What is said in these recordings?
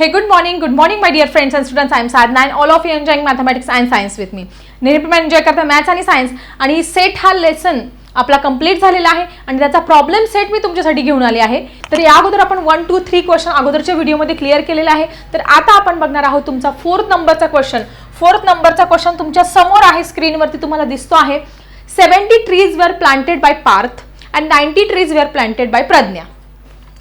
Hey, good morning, good morning, my dear friends and students. I am Sadhana and all of you enjoying mathematics and science with me. नेहमीप्रमाणे enjoy करता maths आणि science आणि set हा lesson आपला complete झालेला आहे आणि त्याचा प्रॉब्लेम सेट मी तुमच्यासाठी घेऊन आले आहे. तर या अगोदर आपण वन टू थ्री क्वेश्चन अगोदरच्या व्हिडिओमध्ये क्लिअर केलेला आहे. तर आता आपण बघणार आहोत तुमचा फोर्थ नंबरचा क्वेश्चन फोर्थ नंबरचा क्वेश्चन तुमच्यासमोर आहे स्क्रीनवरती तुम्हाला दिसतो आहे. Seventy trees were planted by Parth and ninety trees were planted by Pragya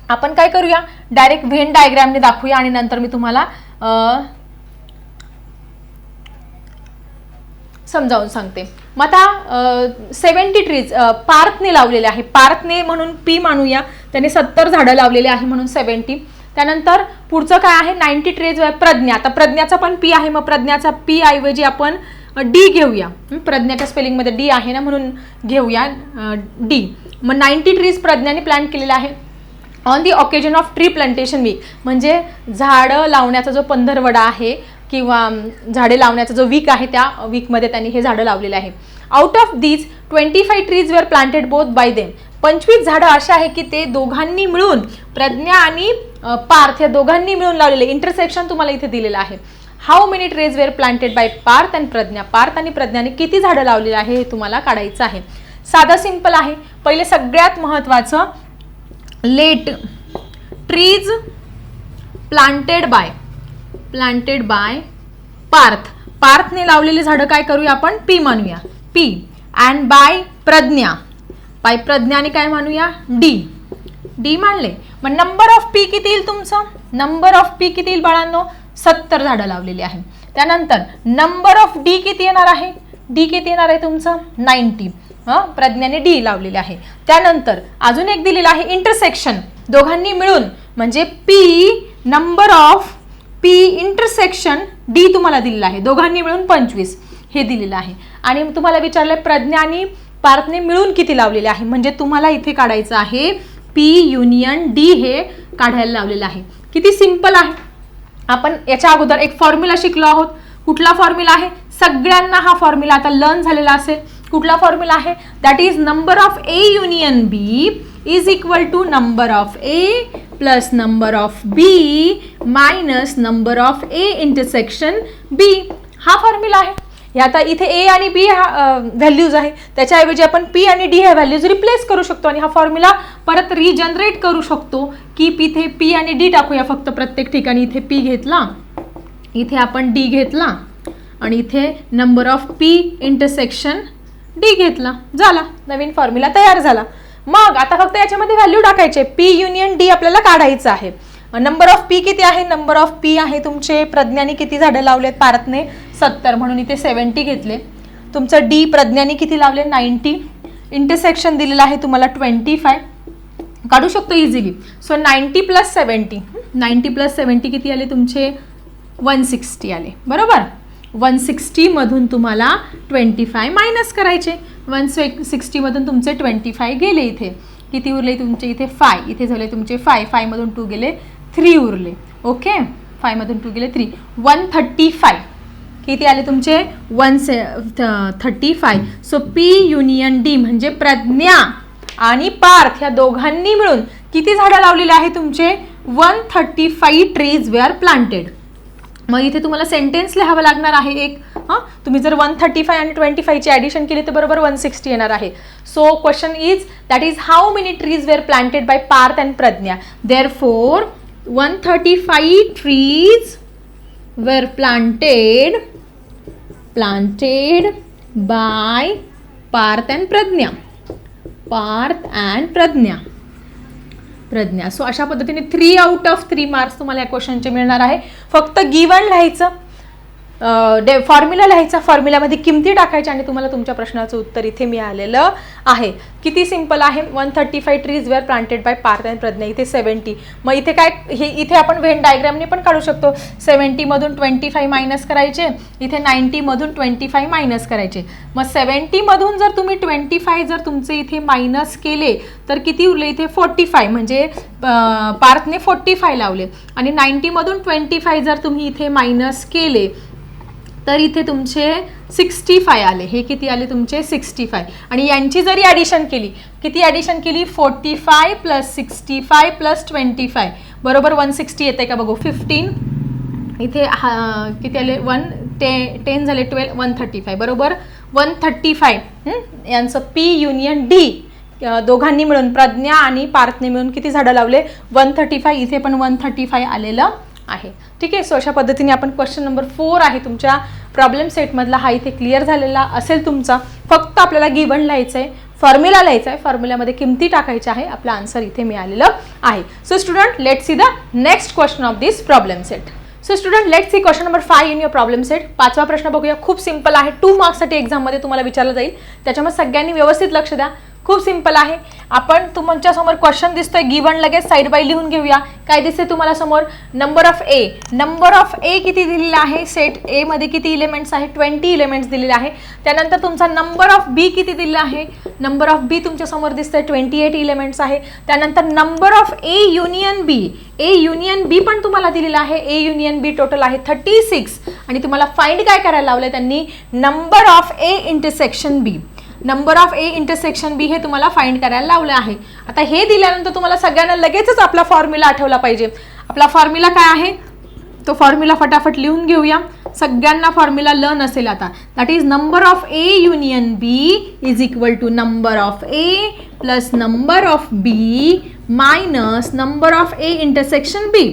आपण काय करूया? डायरेक्ट व्हेन डायग्रामने दाखवूया आणि नंतर मी तुम्हाला समजावून सांगते. मग आता सेवन्टी ट्रीज पार्थने लावलेले आहे. पार्थने म्हणून पी मानूया. त्याने सत्तर झाडं लावलेली आहे म्हणून सेवन्टी त्यानंतर पुढचं काय आहे? Ninety trees Pragya. आता प्रज्ञाचा पण पी आहे. मग प्रज्ञाचा पी ऐवजी आपण डी घेऊया. प्रज्ञाच्या स्पेलिंगमध्ये डी आहे ना म्हणून घेऊया डी मग नाईन्टी ट्रीज प्रज्ञाने प्लॅन केलेला आहे. On the occasion of tree plantation week म्हणजे झाडं लावण्याचा जो पंधरवडा आहे किंवा झाडे लावण्याचा जो वीक आहे त्या वीकमध्ये त्यांनी हे झाडं लावलेले आहे. Out of these twenty five trees were planted both by them पंचवीस झाडं अशी आहे की ते दोघांनी मिळून प्रज्ञा आणि पार्थ या दोघांनी मिळून लावलेले. इंटरसेक्शन तुम्हाला इथे दिलेलं आहे. How many trees were planted by Parth and Pragya? Parth आणि प्रज्ञाने किती झाडं लावलेली आहे हे तुम्हाला काढायचं आहे. साधं सिंपल आहे. पहिले सगळ्यात महत्त्वाचं let. Trees planted by planted by Parth. पार्थने लावलेली झाडं काय करूया आपण? पी म्हणूया P. And by Pragya. By प्रज्ञाने काय म्हणूया डी डी मानले. मग नंबर ऑफ पी किती येईल तुमचं? नंबर ऑफ पी किती येईल बाळांनो? सत्तर झाडं लावलेली आहे. त्यानंतर नंबर ऑफ डी किती येणार आहे? डी किती येणार आहे तुमचं? नाईन्टी प्रज्ञाने डी लावलेले आहे. त्यानंतर अजून एक दिलेलं आहे इंटरसेक्शन दोघांनी मिळून म्हणजे P number of P intersection D तुम्हाला दिलेलं आहे. दोघांनी मिळून पंचवीस हे दिलेलं आहे. आणि तुम्हाला विचारलं प्रज्ञा आणि पार्थने मिळून किती लावलेले आहे? म्हणजे तुम्हाला इथे काढायचं आहे पी युनियन डी हे काढायला लावलेलं आहे. किती सिंपल आहे. आपण याच्या अगोदर एक फॉर्म्युला शिकलो आहोत. कुठला फॉर्म्युला आहे? सगळ्यांना हा फॉर्म्युला आता लर्न झालेला असेल. कुठला फॉर्म्युला आहे? That is number of A union B is equal to number of A plus number of B minus number of A intersection B हा फॉर्म्युला आहे. हे आता इथे ए आणि बी हा व्हॅल्यूज आहे. त्याच्याऐवजी आपण पी आणि डी ह्या व्हॅल्यूज रिप्लेस करू शकतो आणि हा फॉर्म्युला परत रिजनरेट करू शकतो. की इथे पी आणि डी टाकूया फक्त प्रत्येक ठिकाणी. इथे पी घेतला. इथे आपण डी घेतला. आणि इथे number of P intersection D घेतला. झाला. नवीन फॉर्म्युला तयार झाला. मग आता फक्त याच्यामध्ये व्हॅल्यू टाकायचे. पी युनियन डी आपल्याला काढायचं आहे. नंबर ऑफ पी किती आहे? नंबर ऑफ पी आहे तुमचे. प्रज्ञाने किती झाडं लावलेत? पारतने सत्तर. म्हणून इथे सेवन्टी घेतले. तुमचं डी प्रज्ञाने किती लावले? नाईन्टी इंटरसेक्शन दिलेलं आहे तुम्हाला ट्वेंटी फाय काढू शकतो easily so ninety plus seventy ninety plus seventy किती आले तुमचे? वन सिक्स्टी आले. बरोबर? वन सिक्स्टीमधून तुम्हाला ट्वेंटी फाय मायनस करायचे. वन से सिक्स्टीमधून तुमचे ट्वेंटी फाय गेले इथे. किती उरले? तुमचे इथे फाय इथे झाले तुमचे फाय फायमधून टू गेले थ्री उरले. ओके फायमधून टू गेले थ्री वन थर्टी फाय किती आले तुमचे? वन से thirty five so P union D म्हणजे प्रज्ञा आणि पार्थ या दोघांनी मिळून किती झाडं लावलेले आहे तुमचे? One thirty five trees were planted मग इथे तुम्हाला सेंटेन्स लिहावं लागणार आहे एक. हां? तुम्ही जर वन थर्टी फाय आणि ट्वेंटी फायची ॲडिशन केली तर बरोबर वन सिक्स्टी येणार आहे. So question is that is how many trees were planted by Parth and Pragya therefore one thirty five trees were planted planted by Parth and Pragya Parth and Pragya Pragya. So अशा पद्धतीने three out of three marks तुम्हाला या क्वेश्चनचे मिळणार आहे. फक्त given लिहायचं day formula लिहायचा फॉर्म्युलामध्ये किमती टाकायच्या आणि तुम्हाला तुमच्या प्रश्नाचं उत्तर इथे मिळालेलं आहे. किती सिंपल आहे? One thirty five trees were planted by Parth and Pragya इथे सेवन्टी मग इथे काय हे इथे आपण व्हेन डायग्रामने पण काढू शकतो. सेवन्टीमधून ट्वेंटी फाय मायनस करायचे. इथे नाईन्टीमधून ट्वेंटी फाय मायनस करायचे. मग सेवन्टीमधून जर तुम्ही ट्वेंटी फाय जर तुमचे इथे मायनस केले तर किती उरले? इथे फोर्टी फाय म्हणजे पार्थने फोर्टी फाय लावले. आणि नाईन्टीमधून ट्वेंटी फाय जर तुम्ही इथे मायनस केले तर इथे तुमचे सिक्स्टी फाय आले. हे किती आले तुमचे? Sixty five. आणि यांची जरी ॲडिशन केली किती ॲडिशन केली? Forty five plus sixty five plus twenty five. बरोबर वन सिक्स्टी येते का बघू? फिफ्टीन इथे हा किती आले? वन टे टेन झाले ट्वेल्व वन थर्टी फाय बरोबर? वन थर्टी फाय यांचं पी युनियन डी दोघांनी मिळून प्रज्ञा आणि पार्थने मिळून किती झाडं लावले? वन थर्टी फाय इथे पण वन थर्टी फाय आलेलं आहे. ठीक आहे सो अशा पद्धतीने आपण क्वेश्चन नंबर फोर आहे तुमच्या प्रॉब्लेम सेटमधला हा इथे क्लिअर झालेला असेल तुमचा. फक्त आपल्याला गिवन लिहायचं आहे फॉर्म्युला लिहायचा आहे फॉर्म्युल्यामध्ये किमती टाकायच्या आहे. आपला आन्सर इथे मिळालेलं आहे. So student let see the next question of this problem set so student let see question number five in your problem set पाचवा प्रश्न बघूया. खूप सिंपल आहे. टू मार्क्ससाठी एक्झाममध्ये तुम्हाला विचारलं जाईल. त्याच्यामुळे सगळ्यांनी व्यवस्थित लक्ष द्या. खूप सिंपल आहे. आपण तुमच्यासमोर क्वेश्चन दिसतोय गिवन लगेच साईड बाय लिहून घेऊया. काय दिसते तुम्हाला समोर? Number of A number of A किती दिलेला आहे? सेट ए मध्ये किती इलेमेंट्स आहे? ट्वेंटी इलेमेंट्स दिलेले आहे. त्यानंतर तुमचा नंबर ऑफ बी किती दिलेला आहे? नंबर ऑफ बी तुमच्यासमोर दिसतंय ट्वेंटी एट इलेमेंट्स आहे. त्यानंतर number of A union B A union B पण तुम्हाला दिलेला आहे. ए युनियन बी टोटल आहे थर्टी सिक्स आणि तुम्हाला फाइंड काय करायला लावलं त्यांनी? Number of A intersection B number of A intersection B हे तुम्हाला फाइंड करायला लावलं आहे. आता हे दिल्यानंतर तुम्हाला सगळ्यांना लगेचच आपला फॉर्म्युला आठवला पाहिजे. आपला फॉर्म्युला काय आहे? तो फॉर्म्युला फटाफट लिहून घेऊया. सगळ्यांना फॉर्म्युला लर्न असेल आता. That is number of A union B is equal to number of A plus number of B minus number of A intersection B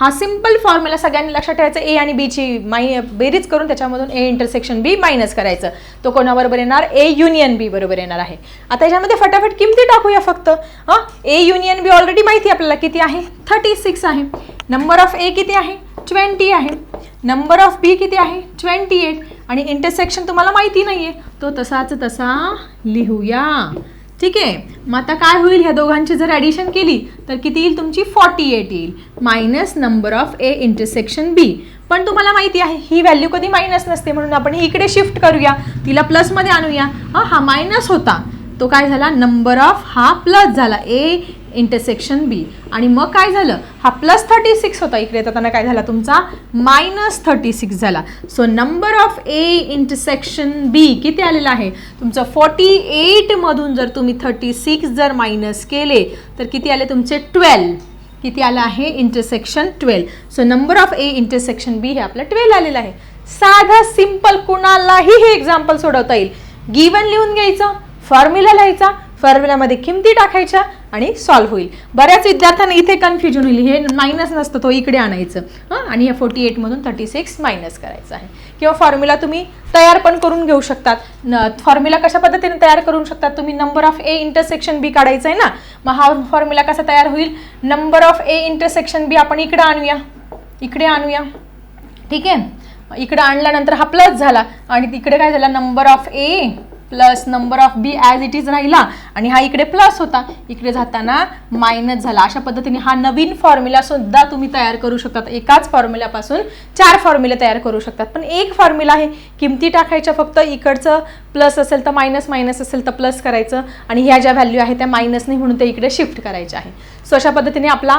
हा सिंपल फॉर्म्युला सगळ्यांनी लक्षात ठेवायचं. ए आणि बीची माई बेरीज करून त्याच्यामधून ए इंटरसेक्शन बी मायनस करायचं. तो कोणाबरोबर येणार? ए युनियन बी बरोबर येणार आहे. आता याच्यामध्ये फटाफट किमती टाकूया फक्त. हां? ए युनियन बी ऑलरेडी माहिती आपल्याला किती आहे? थर्टी सिक्स आहे. नंबर ऑफ ए किती आहे? ट्वेंटी आहे. नंबर ऑफ बी किती आहे? ट्वेंटी एट आणि इंटरसेक्शन तुम्हाला माहिती नाही आहे तो तसाच तसा लिहूया. ठीक आहे. मग आता काय होईल? ह्या दोघांची जर ॲडिशन केली तर किती येईल तुमची? फॉर्टी एट येईल. Minus number of A intersection B पण तुम्हाला माहिती आहे ही व्हॅल्यू कधी मायनस नसते म्हणून आपण ही इकडे शिफ्ट करूया. तिला प्लसमध्ये आणूया. हा मायनस होता. तो काय झाला? नंबर ऑफ हा प्लस झाला. ए इंटरसेक्शन बी आणि मग काय झालं? हा प्लस थर्टी सिक्स होता इकडे येताना काय झाला? तुमचा मायनस थर्टी सिक्स झाला. So number of A intersection B किती आलेला आहे? तुमचं फोर्टी एटमधून जर तुम्ही थर्टी सिक्स जर मायनस केले तर किती आले तुमचे? ट्वेल्व किती आलं आहे? Intersection twelve so number of A intersection B हे आपलं ट्वेल्व आलेलं आहे. साधं सिंपल कुणालाही हे एक्झाम्पल सोडवता येईल. गिवन लिहून घ्यायचं फॉर्म्युला लिहायचा फॉर्म्युलामध्ये किमती टाकायच्या आणि सॉल्व्ह होईल. बऱ्याच विद्यार्थ्यांना इथे कन्फ्युजन होईल. हे मायनस नसतं तो इकडे आणायचं. हां? आणि या फोर्टी एटमधून थर्टी सिक्स मायनस करायचं आहे. किंवा फॉर्म्युला तुम्ही तयार पण करून घेऊ शकतात. न फॉर्म्युला कशा पद्धतीने तयार करू शकतात? तुम्ही number of A intersection B काढायचं आहे ना? मग हा फॉर्म्युला कसा तयार होईल? Number of A intersection B आपण इकडे आणूया. इकडे आणूया. ठीक आहे? इकडे आणल्यानंतर हा प्लस झाला. आणि तिकडे काय झाला? Number of A plus number of B as it is राहिला. आणि हा इकडे प्लस होता. इकडे जाताना मायनस झाला. अशा पद्धतीने हा नवीन फॉर्म्युला सुद्धा तुम्ही तयार करू शकतात. एकाच फॉर्म्युल्यापासून चार फॉर्म्युले तयार करू शकतात. पण एक फॉर्म्युला आहे किमती टाकायच्या फक्त इकडचं प्लस असेल तर मायनस मायनस असेल तर प्लस करायचं. आणि ह्या ज्या व्हॅल्यू आहे त्या मायनस नाही म्हणून ते इकडे शिफ्ट करायच्या आहे. सो अशा पद्धतीने आपला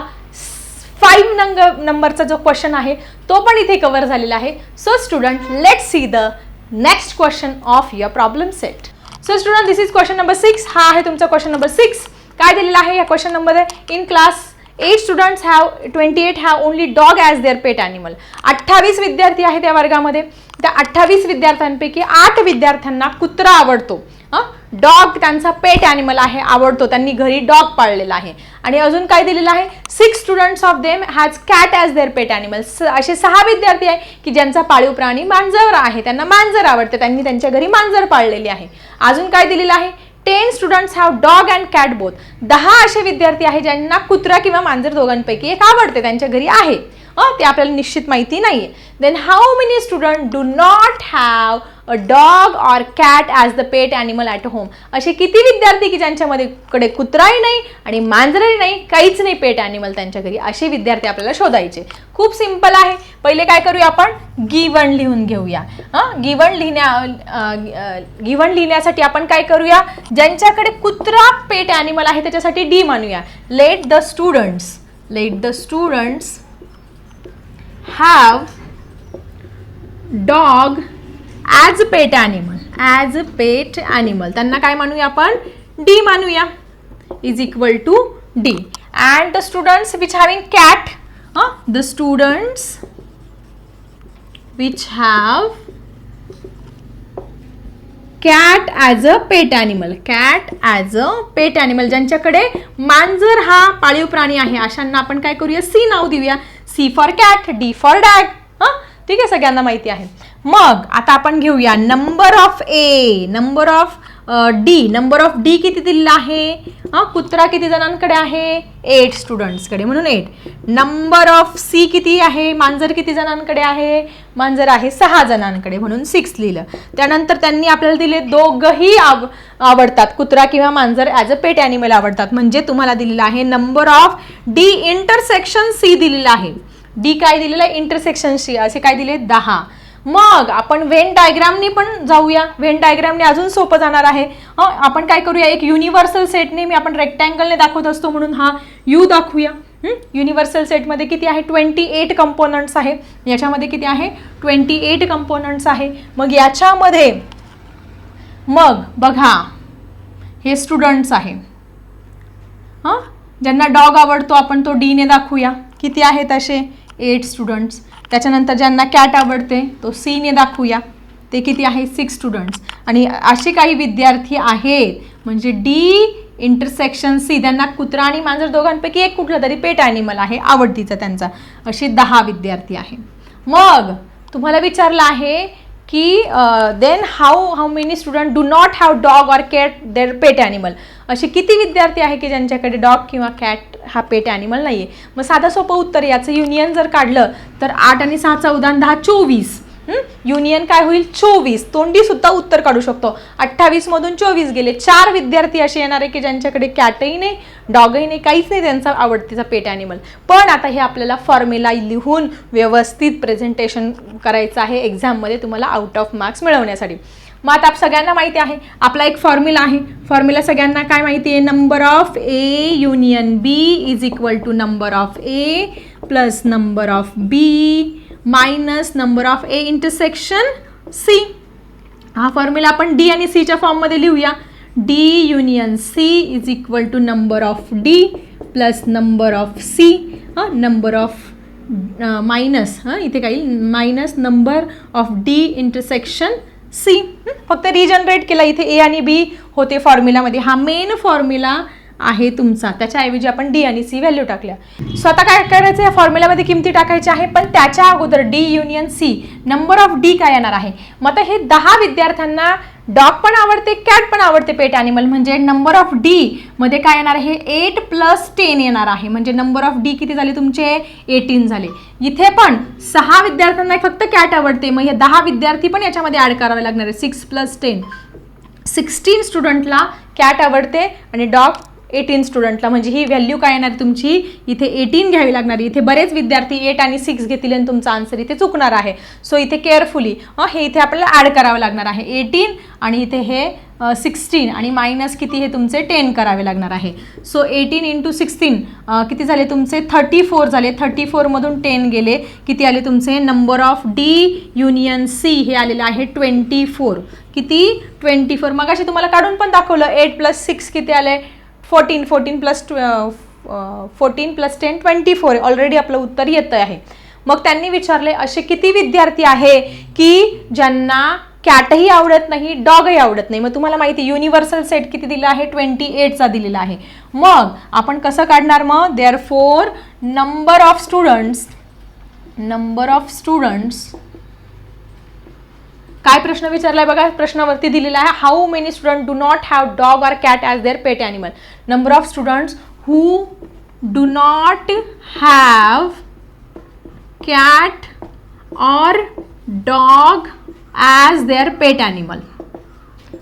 फाईव्ह नंग नंबरचा जो क्वेश्चन आहे तो पण इथे कव्हर झालेला आहे. So student let see the next question of your problem set so student this is question number six हा आहे तुमचा क्वेश्चन नंबर सिक्स काय दिलेला आहे या क्वेश्चन नंबरमध्ये in class eight students have twenty eight have only dog as their pet animal अठ्ठावीस विद्यार्थी आहेत या वर्गामध्ये त्या अठ्ठावीस विद्यार्थ्यांपैकी आठ विद्यार्थ्यांना कुत्रा आवडतो डॉग त्यांचा पेट ॲनिमल आहे आवडतो. त्यांनी घरी डॉग पाळलेला आहे. आणि अजून काय दिलेलं आहे? Six students of them has cat as their pet animals असे सहा विद्यार्थी आहे की ज्यांचा पाळीव प्राणी मांजर आहे. त्यांना मांजर आवडते. त्यांनी त्यांच्या घरी मांजर पाळलेली आहे. अजून काय दिलेलं आहे? Ten students have dog and cat both दहा असे विद्यार्थी आहे ज्यांना कुत्रा किंवा मांजर दोघांपैकी एक आवडते. त्यांच्या घरी आहे. ते आपल्याला निश्चित माहिती नाही आहे then how many student do not have a dog or cat as the pet animal at home असे किती विद्यार्थी की ज्यांच्यामध्ये कडे कुत्राही नाही आणि मांजरही नाही काहीच नाही पेट ॲनिमल त्यांच्या घरी. असे विद्यार्थी आपल्याला शोधायचे. खूप सिंपल आहे. पहिले काय करूया आपण? गिवन लिहून घेऊया. हां? गिवन लिहिण्या गिवन लिहिण्यासाठी आपण काय करूया? ज्यांच्याकडे कुत्रा पेट ॲनिमल आहे त्याच्यासाठी डी मानूया. Let the students let the students have dog as pet animal as pet animal त्यांना काय मानूया आपण? डी मानूया. Is equal to D and the students which having cat the students which have cat as a pet animal cat as a pet animal ज्यांच्याकडे मांजर हा पाळीव प्राणी आहे अशांना आपण काय करूया? सी नाव देऊया. C for cat D for dog हां? ठीक आहे सगळ्यांना माहिती आहे. मग आता आपण घेऊया number of A number of D number of D किती दिलेला आहे? हां कुत्रा किती जणांकडे आहे? एट स्टुडंट्सकडे म्हणून एट नंबर ऑफ सी किती आहे? मांजर किती जणांकडे आहे? मांजर आहे सहा जणांकडे. म्हणून सिक्स लिहिलं. त्यानंतर त्यांनी आपल्याला दिले दोघंही आव आवडतात. कुत्रा किंवा मांजर ॲज अ पेट ॲनिमल आवडतात. म्हणजे तुम्हाला दिलेलं आहे number of D intersection C दिलेलं आहे. डी काय दिलेलं? आहे इंटरसेक्शन सी असे काय दिले? दहा. मग आपण व्हेन डायग्रामनी पण जाऊया. व्हेन डायग्रामने अजून सोपं जाणार आहे. हं, आपण काय करूया? एक युनिव्हर्सल सेटने मी आपण रेक्टँगलने दाखवत असतो म्हणून हा यू दाखवूया. युनिव्हर्सल सेटमध्ये किती आहे? ट्वेंटी एट कंपोनंट्स आहे. याच्यामध्ये किती आहे? ट्वेंटी एट कंपोनंट्स आहे. मग याच्यामध्ये मग बघा हे स्टुडंट्स आहे. हां ज्यांना डॉग आवडतो आपण तो डीने दाखवूया. किती आहेत असे? एट स्टुडंट्स त्याच्यानंतर ज्यांना कॅट आवडते तो सीने दाखवूया. ते किती आहे? सिक्स स्टुडंट्स आणि असे काही विद्यार्थी आहेत म्हणजे डी इंटरसेक्शन सी त्यांना कुत्रा आणि मांजर दोघांपैकी एक कुठलं तरी पेट ॲनिमल आहे आवडतीचा त्यांचा. असे दहा विद्यार्थी आहे. मग तुम्हाला विचारलं आहे की then how how many student do not have dog or cat their pet animal असे किती विद्यार्थी आहे की ज्यांच्याकडे डॉग किंवा कॅट हा पेट ॲनिमल नाही आहे मग साधं सोपं उत्तर याचं युनियन जर काढलं तर आठ आणि सहा चौदा दहा चोवीस. युनियन काय होईल? चोवीस. तोंडी सुद्धा उत्तर काढू शकतो. अठ्ठावीस मधून चोवीस गेले. चार विद्यार्थी असे येणार आहे की ज्यांच्याकडे कॅटही नाही डॉगही नाही काहीच नाही त्यांचा आवडतीचा पेट ॲनिमल पण आता हे आपल्याला फॉर्म्युला लिहून व्यवस्थित प्रेझेंटेशन करायचं आहे एक्झाममध्ये तुम्हाला आउट ऑफ मार्क्स मिळवण्यासाठी. मग आता आप- सगळ्यांना माहिती आहे. आपला एक फॉर्म्युला आहे. फॉर्म्युला सगळ्यांना काय माहिती आहे? Number of A union B is equal to number of A plus number of B minus number of A intersection C हा फॉर्म्युला आपण डी आणि सीच्या फॉर्ममध्ये लिहूया. D union C is equal to number of D plus number of C number of minus हां इथे काही minus number of D intersection C फक्त रिजनरेट केला इथे ए आणि बी होते फॉर्म्युलामध्ये हा मेन फॉर्म्युला आहे तुमचा. त्याच्याऐवजी आपण डी आणि सी व्हॅल्यू टाकल्या. सो आता काय करायचं? या फॉर्म्युलामध्ये किमती टाकायच्या आहे पण त्याच्या अगोदर D union C number of D काय येणार आहे? मग आता हे दहा विद्यार्थ्यांना डॉग पण आवडते कॅट पण आवडते पेट ॲनिमल म्हणजे नंबर ऑफ डी मध्ये काय येणार आहे? एट प्लस टेन येणार आहे. म्हणजे नंबर ऑफ डी किती झाले तुमचे? एटीन झाले. इथे पण सहा विद्यार्थ्यांना फक्त कॅट आवडते. मग हे दहा विद्यार्थी पण याच्यामध्ये ॲड करावे लागणार आहे. सिक्स प्लस टेन सिक्स्टीन स्टुडंटला कॅट आवडते आणि डॉग एटीन स्टुडंटला. म्हणजे ही व्हॅल्यू काय येणार तुमची? इथे एटीन घ्यावी लागणार. इथे बरेच विद्यार्थी एट आणि सिक्स घेतील आणि तुमचा आन्सर इथे चुकणार आहे. सो इथे केअरफुली हे इथे आपल्याला ॲड करावं लागणार आहे. एटीन आणि इथे हे सिक्स्टीन आणि मायनस किती हे तुमचे टेन करावे लागणार आहे. सो एटीन इंटू सिक्स्टीन किती झाले तुमचे? थर्टी फोर झाले. थर्टी फोरमधून टेन गेले. किती आले तुमचे? Number of D union C हे आलेलं आहे ट्वेंटी फोर किती? ट्वेंटी फोर मग अशी तुम्हाला काढून पण दाखवलं. एट प्लस सिक्स किती आले? Fourteen fourteen plus fourteen plus ten twenty four already आपलं उत्तर येतं आहे. मग त्यांनी विचारले असे किती विद्यार्थी आहे की ज्यांना कॅटही आवडत नाही डॉगही आवडत नाही? मग तुम्हाला माहिती युनिव्हर्सल सेट किती दिला आहे? ट्वेंटी एटचा दिलेला आहे. मग आपण कसं काढणार मग? Therefore number of students number of students काय प्रश्न विचारलाय बघा? प्रश्नावरती दिलेला आहे. How many student do not have dog or cat as their pet animal number of students who do not have cat or dog as their pet animal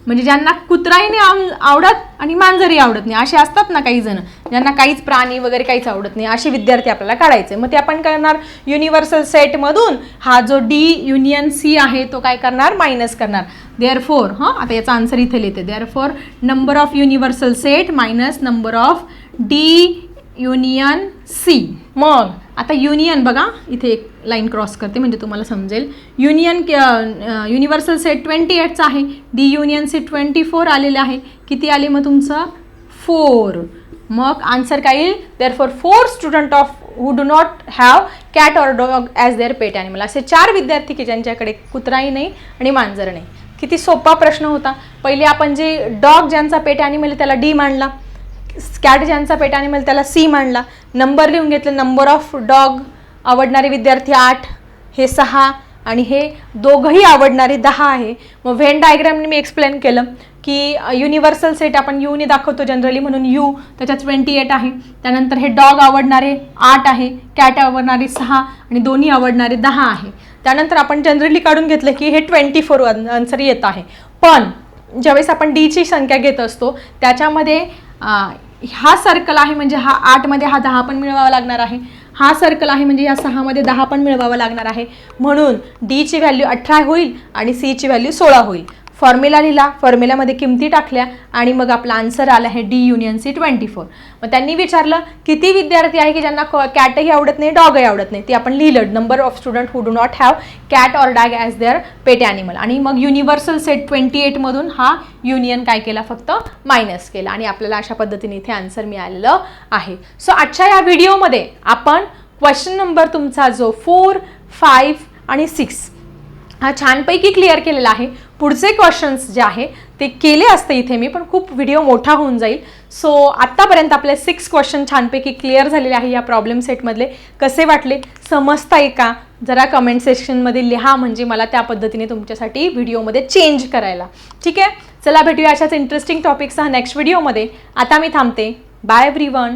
म्हणजे ज्यांना कुत्राही नाही आवडत आणि मांजरही आवडत नाही. असे असतात ना काही जण. ज्यांना काहीच प्राणी वगैरे काहीच आवडत नाही. असे विद्यार्थी आपल्याला काढायचे. मग ते आपण करणार युनिव्हर्सल सेटमधून हा जो डी युनियन सी आहे तो काय करणार? मायनस करणार. देअर फोर हां आता याचा आन्सर इथे लिहिते. Therefore number of universal set minus number of D union C मग आता युनियन बघा इथे एक लाईन क्रॉस करते म्हणजे तुम्हाला समजेल. युनियन युनिव्हर्सल सेट ट्वेंटी एटचा आहे. D union set twenty four आलेलं आहे. किती आले मग तुमचं? फोर मग आन्सर काय येईल therefore four student of who do not have cat or dog as their pet animal असे चार विद्यार्थी की ज्यांच्याकडे कुत्राही नाही आणि मांजर नाही. किती सोपा प्रश्न होता. पहिले आपण जे डॉग ज्यांचा पेट ॲनिमल त्याला डी मांडला. कॅट ज्यांचा पेट ॲनिमल त्याला सी मांडला. नंबर लिहून घेतलं. नंबर ऑफ डॉग आवडणारे विद्यार्थी आठ हे सहा आणि हे दोघंही आवडणारे दहा आहे. मग व्हेन डायग्रामने मी एक्सप्लेन केलं. की युनिव्हर्सल सेट आपण यूने दाखवतो जनरली म्हणून यू त्याच्यात ट्वेंटी एट आहे. त्यानंतर हे डॉग आवडणारे आठ आहे कॅट आवडणारे सहा आणि दोन्ही आवडणारे दहा आहे. त्यानंतर आपण जनरली काढून घेतलं की हे ट्वेंटी फोर आन्सर येत आहे. पण ज्यावेळेस आपण डीची संख्या घेत असतो त्याच्यामध्ये हा सर्कल आहे म्हणजे हा आठमध्ये हा दहा पण मिळवावा लागणार आहे. हा सर्कल आहे म्हणजे या सहामध्ये दहा पण मिळवावा लागणार आहे. म्हणून डीची व्हॅल्यू अठरा होईल आणि सीची व्हॅल्यू सोळा होईल. फॉर्म्युला लिहिला फॉर्म्युल्यामध्ये किमती टाकल्या आणि मग आपला आन्सर आला आहे D union C twenty four. मग त्यांनी विचारलं किती विद्यार्थी आहे की ज्यांना कॅटही आवडत नाही डॉगही आवडत नाही? ते आपण लिहिलं number of student who do not have cat or dog as their pet animal आणि मग युनिव्हर्सल सेट ट्वेंटी एटमधून हा युनियन काय केला? फक्त मायनस केला. आणि आपल्याला अशा पद्धतीने इथे आन्सर मिळालेलं आहे. सो आजच्या या व्हिडिओमध्ये आपण क्वेश्चन नंबर तुमचा जो फोर फाईव्ह आणि सिक्स हा छानपैकी क्लिअर केलेला आहे. पुढचे क्वेश्चन्स जे आहे ते केले असते इथे मी पण खूप व्हिडिओ मोठा होऊन जाईल. सो आत्तापर्यंत आपले सिक्स क्वेश्चन छानपैकी क्लिअर झालेले आहे या प्रॉब्लेम सेटमधले कसे वाटले? समजताय का? जरा कमेंट सेक्शनमध्ये लिहा म्हणजे मला त्या पद्धतीने तुमच्यासाठी व्हिडिओमध्ये चेंज करायला. ठीक आहे? चला भेटूया अशाच इंटरेस्टिंग टॉपिकसह नेक्स्ट व्हिडिओमध्ये आता मी थांबते. Bye every one